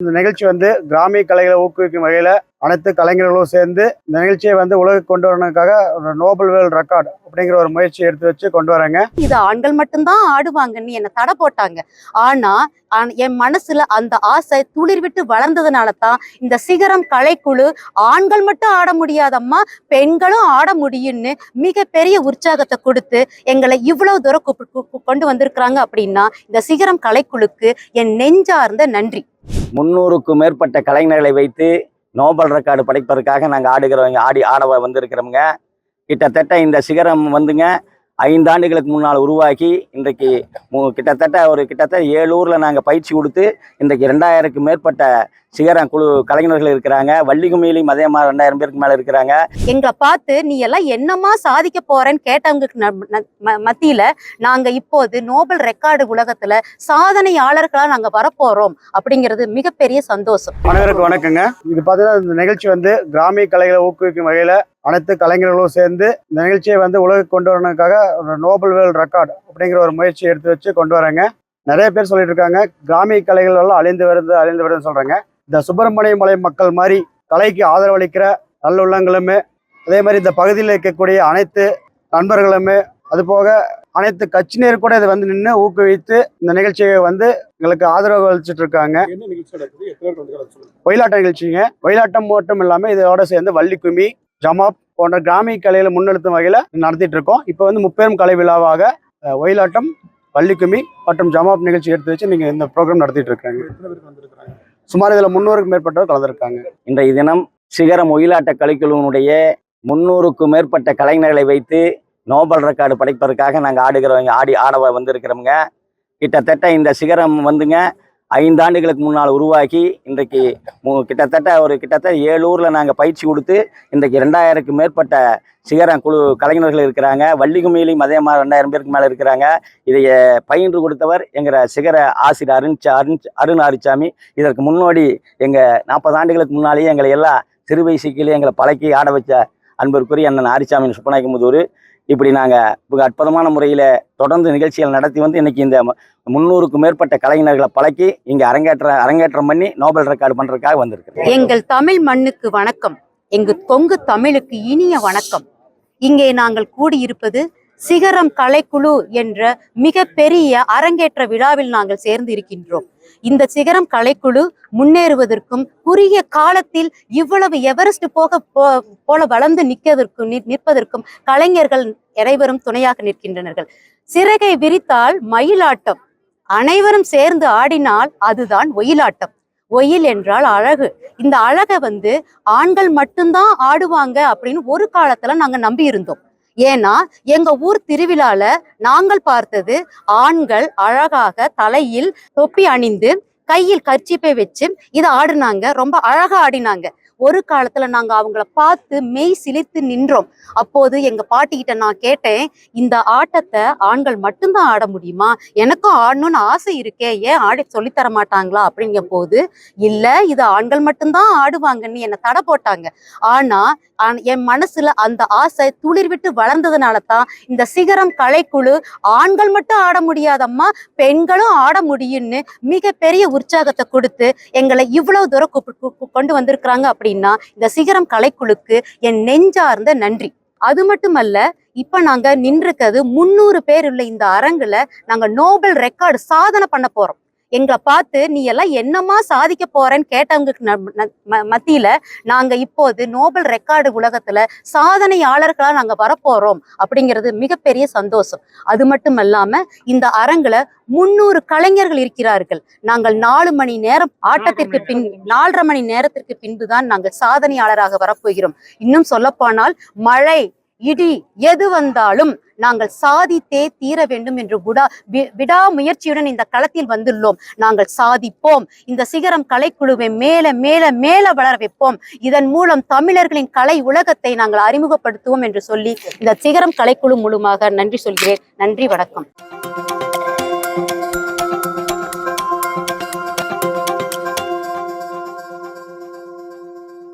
இந்த நிகழ்ச்சி வந்து கிராமிய கலைகளை ஊக்குவிக்கும் வகையில் அனைத்து கலைஞர்களும் சேர்ந்து இந்த நிகழ்ச்சியை வந்து உலகுக்கு கொண்டு வரணுக்காக ஒரு நோபல் வேல் ரெக்கார்டு அப்படிங்கிற ஒரு முயற்சி எடுத்து வச்சு கொண்டு வராங்க. இது ஆண்கள் மட்டும்தான் ஆடுவாங்கன்னு என்ன தடை போட்டாங்க. ஆனா என் மனசுல அந்த ஆசை துளிர் விட்டு வளர்ந்ததுனால தான் இந்த சிகரம் கலைக்குழு ஆண்கள் மட்டும் ஆட முடியாதம்மா பெண்களும் ஆட முடியும்னு மிகப்பெரிய உற்சாகத்தை கொடுத்து எங்களை இவ்வளவு தூரம் கொண்டு வந்திருக்கிறாங்க அப்படின்னா இந்த சிகரம் கலைக்குழுக்கு என் நெஞ்சார்ந்த நன்றி. முந்நூறுக்கும் மேற்பட்ட கலைஞர்களை வைத்து நோபல் ரெக்கார்டு படைப்பதற்காக நாங்கள் ஆடுகிறவங்க ஆடி ஆட வந்திருக்கிறோமுங்க. கிட்டத்தட்ட இந்த சிகரம் வந்துங்க ஐந்தாண்டுகளுக்கு முன்னால் உருவாக்கி இன்றைக்கு கிட்டத்தட்ட ஒரு கிட்டத்தட்ட ஏழு ஊரில் நாங்கள் பயிற்சி கொடுத்து இன்றைக்கு ரெண்டாயிரத்துக்கு மேற்பட்ட சிகரம் குழு கலைஞர்கள் இருக்கிறாங்க. வள்ளிகுமியிலையும் அதே மாதிரி ரெண்டாயிரம் பேருக்கு மேலே இருக்கிறாங்க. எங்களை பார்த்து நீ எல்லாம் என்னமா சாதிக்க போறேன்னு கேட்டவங்களுக்கு ந- ந- ம- மத்தியில நாங்க இப்போது நோபல் ரெக்கார்டு உலகத்துல சாதனையாளர்களா நாங்க வரப்போறோம். அப்படிங்கிறது மிகப்பெரிய சந்தோஷம். அனைவருக்கும் வணக்கங்க. இது பார்த்தீங்கன்னா இந்த நிகழ்ச்சி வந்து கிராமிய கலைகளை ஊக்குவிக்கும் வகையில் அனைத்து கலைஞர்களும் சேர்ந்து இந்த நிகழ்ச்சியை வந்து உலகுக்கு கொண்டு வரணுக்காக ஒரு நோபல் வேர்ல்ட் ரெக்கார்டு அப்படிங்கிற ஒரு முயற்சி எடுத்து வச்சு கொண்டு வராங்க நிறைய பேர் சொல்லிட்டு இருக்காங்க கிராமிய கலைகள் எல்லாம் அழிந்து வருது அழிந்து வருதுன்னு சொல்றாங்க. இந்த சுப்பிரமணிய மலை மக்கள் மாதிரி கலைக்கு ஆதரவளிக்கிற நல்லுள்ளங்களுமே அதே மாதிரி இந்த பகுதியில் இருக்கக்கூடிய அனைத்து நண்பர்களுமே அது போக அனைத்து கட்சியினர் கூட இதை வந்து நின்று ஊக்குவித்து இந்த நிகழ்ச்சியை வந்து எங்களுக்கு ஆதரவு அளிச்சிட்டு இருக்காங்க. ஒயிலாட்டம் நிகழ்ச்சிங்க. ஒயிலாட்டம் மட்டும் இல்லாமல் இதோட சேர்ந்து வள்ளிக்குமி ஜமாப் போன்ற கிராமிய கலையில முன்னெடுத்தும் வகையில் நடத்திட்டு இருக்கோம். இப்போ வந்து முப்பெரும் கலை விழாவாக ஒயிலாட்டம் வள்ளிக்குமி மற்றும் ஜமாப் நிகழ்ச்சி எடுத்து வச்சு நீங்கள் இந்த ப்ரோக்ராம் நடத்திட்டு இருக்காங்க வந்திருக்கிறாங்க? சுமார் இதில் முந்நூறுக்கும் மேற்பட்டவர் கலந்துருக்காங்க. இன்றைய தினம் சிகரம் ஒயிலாட்ட கலைக்குழுவினுடைய முந்நூறுக்கும் மேற்பட்ட கலைஞர்களை வைத்து நோபல் ரெக்கார்டு படைப்பதற்காக நாங்கள் ஆடுகிறவங்க ஆடி ஆட வந்திருக்கிறோமுங்க. கிட்டத்தட்ட இந்த சிகரம் வந்துங்க ஐந்தாண்டுகளுக்கு முன்னால் உருவாக்கி இன்றைக்கு மு- கிட்டத்தட்ட ஒரு கிட்டத்தட்ட ஏழு ஊரில் நாங்கள் பயிற்சி கொடுத்து இன்றைக்கு ரெண்டாயிரத்துக்கு மேற்பட்ட சிகரம் குழு கலைஞர்கள் இருக்கிறாங்க. வள்ளிகுமியிலையும் அதே மாதிரி ரெண்டாயிரம் பேருக்கு மேலே இருக்கிறாங்க. இதை பயின்று கொடுத்தவர் எங்கிற சிகர ஆசிரியர் அருண் அருண் அருண் ஆரிச்சாமி. இதற்கு முன்னோடி எங்கள் நாற்பது ஆண்டுகளுக்கு முன்னாலேயே எங்களை எல்லாம் சிறு வயசுக்கிலே எங்களை பழக்கி ஆட வச்ச அன்பிற்குரிய அண்ணன் ஆரிச்சாமி சுப்பநாயக்கமுதூர் இப்படி நாங்கள் மிக அற்புதமான முறையில் தொடர்ந்து நிகழ்ச்சிகள் நடத்தி வந்து இன்னைக்கு இந்த முந்நூறுக்கும் மேற்பட்ட கலைஞர்களை பழக்கி இங்கே அரங்கேற்ற அரங்கேற்றம் பண்ணி நோபல் ரெக்கார்டு பண்ணுறதுக்காக வந்திருக்கிறேன். எங்கள் தமிழ் மண்ணுக்கு வணக்கம். எங்கள் கொங்கு தமிழுக்கு இனிய வணக்கம். இங்கே நாங்கள் கூடியிருப்பது சிகரம் கலைக்குழு என்ற மிகப்பெரிய அரங்கேற்ற விழாவில் நாங்கள் சேர்ந்து இருக்கின்றோம் இந்த சிகரம் கலைக்குழு முன்னேறுவதற்கும் குறுகிய காலத்தில் இவ்வளவு எவரெஸ்ட் போக போ- போல வளர்ந்து நிற்கதற்கும் நிற்- நிற்பதற்கும் கலைஞர்கள் அனைவரும் துணையாக நிற்கின்றனர்கள். சிறகை விரித்தால் மயிலாட்டம். அனைவரும் சேர்ந்து ஆடினால் அதுதான் ஒயிலாட்டம். ஒயில் என்றால் அழகு. இந்த அழகை வந்து ஆண்கள் மட்டும்தான் ஆடுவாங்க அப்படின்னு ஒரு காலத்துல நாங்க நம்பி இருந்தோம் ஏன்னா எங்க ஊர் திருவிழால நாங்கள் பார்த்தது ஆண்கள் அழகாக தலையில் தொப்பி அணிந்து கையில் கர்ச்சிப்பை வச்சு இதை ஆடினாங்க. ரொம்ப அழகா ஆடினாங்க. ஒரு காலத்துல நாங்க அவங்கள பார்த்து மெய் சிலித்து நின்றோம். அப்போது எங்க பாட்டிக்கிட்ட நான் கேட்டேன் இந்த ஆட்டத்தை ஆண்கள் மட்டும்தான் ஆட முடியுமா? எனக்கும் ஆடணும்னு ஆசை இருக்கே ஏன் ஆடி சொல்லித்தர மாட்டாங்களா? அப்படிங்கிற போது இல்ல இது ஆண்கள் மட்டும்தான் ஆடுவாங்கன்னு என்ன தடை போட்டாங்க. ஆனா என் மனசுல அந்த ஆசை துளிர் விட்டு வளர்ந்ததுனால தான் இந்த சிகரம் கலைக்குழு ஆண்கள் மட்டும் ஆட முடியாதம்மா பெண்களும் ஆட முடியும்னு மிகப்பெரிய உற்சாகத்தை கொடுத்து எங்களை இவ்வளவு தூரம் கொண்டு வந்திருக்கிறாங்க. அப்படின்னா இந்த சிகரம் கலைக்குழுக்கு என் நெஞ்சார்ந்த நன்றி. அது மட்டுமல்ல இப்ப நாங்க நின்றுக்கிறது முந்நூறு பேர் உள்ள இந்த அரங்குல நாங்க நோபல் ரெக்கார்டு சாதனை பண்ண போறோம். எங்களை பார்த்து நீ எல்லாம் என்னமா சாதிக்க போறேன்னு கேட்டவங்களுக்கு மத்தியில நாங்க இப்போது நோபல் ரெக்கார்டு உலகத்துல சாதனையாளர்களா நாங்க வரப்போறோம். அப்படிங்கிறது மிகப்பெரிய சந்தோஷம். அது மட்டும் இல்லாம இந்த அரங்குல முன்னூறு கலைஞர்கள் இருக்கிறார்கள். நாங்கள் நாலு மணி நேரம் ஆட்டத்திற்கு பின் நாலரை மணி நேரத்திற்கு பின்புதான் நாங்கள் சாதனையாளராக வரப்போகிறோம். இன்னும் சொல்லப்போனால் மழை இடி எது வந்தாலும் நாங்கள் சாதித்தே தீர வேண்டும் என்று விடா விடாமுயற்சியுடன் இந்த களத்தில் வந்துள்ளோம். நாங்கள் சாதிப்போம். இந்த சிகரம் கலைக்குழுவை மேல மேல மேல வளர வைப்போம். இதன் மூலம் தமிழர்களின் கலை உலகத்தை நாங்கள் அறிமுகப்படுத்துவோம் என்று சொல்லி இந்த சிகரம் கலைக்குழு மூலமாக நன்றி சொல்கிறேன். நன்றி வணக்கம்.